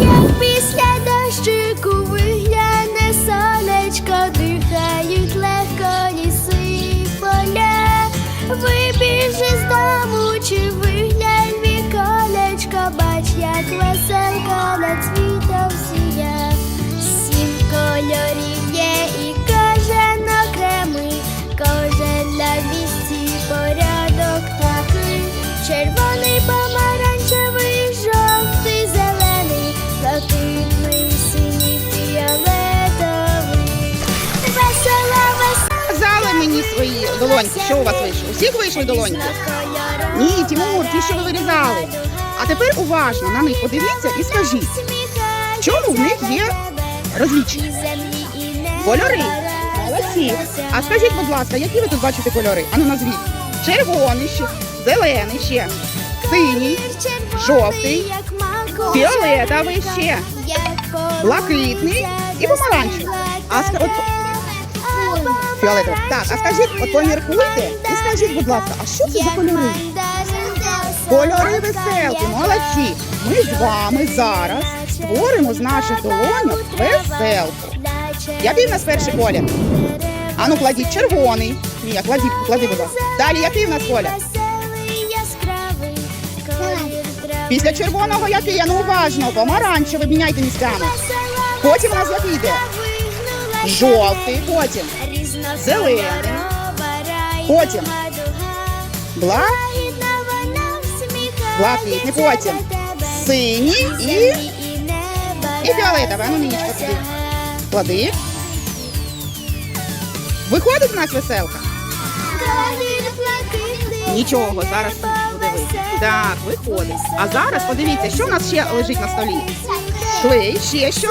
Як після дощику вигляне сонечко, дихають легко ліси і поля. Вибіжи з свої долоньки. Що у вас вийшло? Усіх вийшли долоньки? Ні, Тимур, ті, що ви вирізали. А тепер уважно на них подивіться і скажіть, в чому в них є розлічення? Кольори. Молодці. А скажіть, будь ласка, які ви тут бачите кольори? Ану назвіть. Червоний ще, зелений ще, синій, жовтий, фіолетовий ще, блакитний і помаранчевий. А от фіолетовий. Так, а скажіть, от поміркуйте і скажіть, будь ласка, а що це за кольори? Кольори веселки, молодці. Ми з вами зараз створимо з наших долоньок веселку. Який в нас перший колір? Ану, кладіть червоний. Ні, кладіть, клади, будь ласка. Далі який в нас колір? Після червоного який? Ану, уважно, помаранчевий, міняйте місцями. Потім у нас який йде? Жовтий, потім зелений, потім бла, блакитний, потім синій і, і фіолетовий. Ану, Мінічка, сюди. Клади. Виходить в нас веселка? Нічого, зараз тут буде вийти. Так, виходить. А зараз подивіться, що в нас ще лежить на столі. Клей, ще що?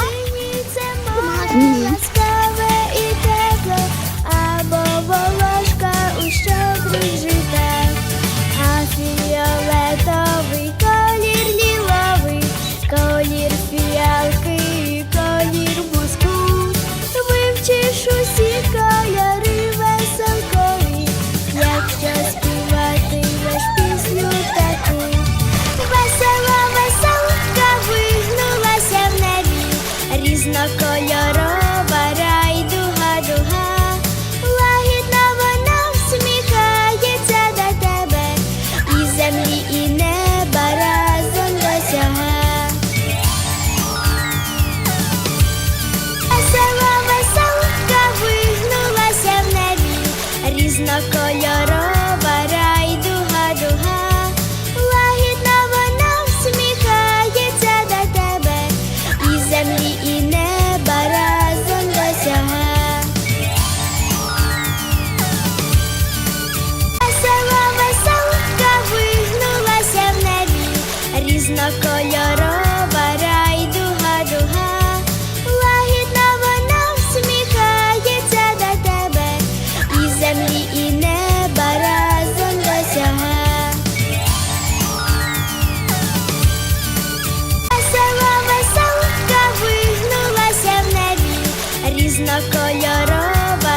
Ні. just різнокольорова райдуга дуга, лагідно вона всміхається до тебе, і землі, і неба разом досяга. Весела веселка вигнулася в небі, різнокольорова. kolorowa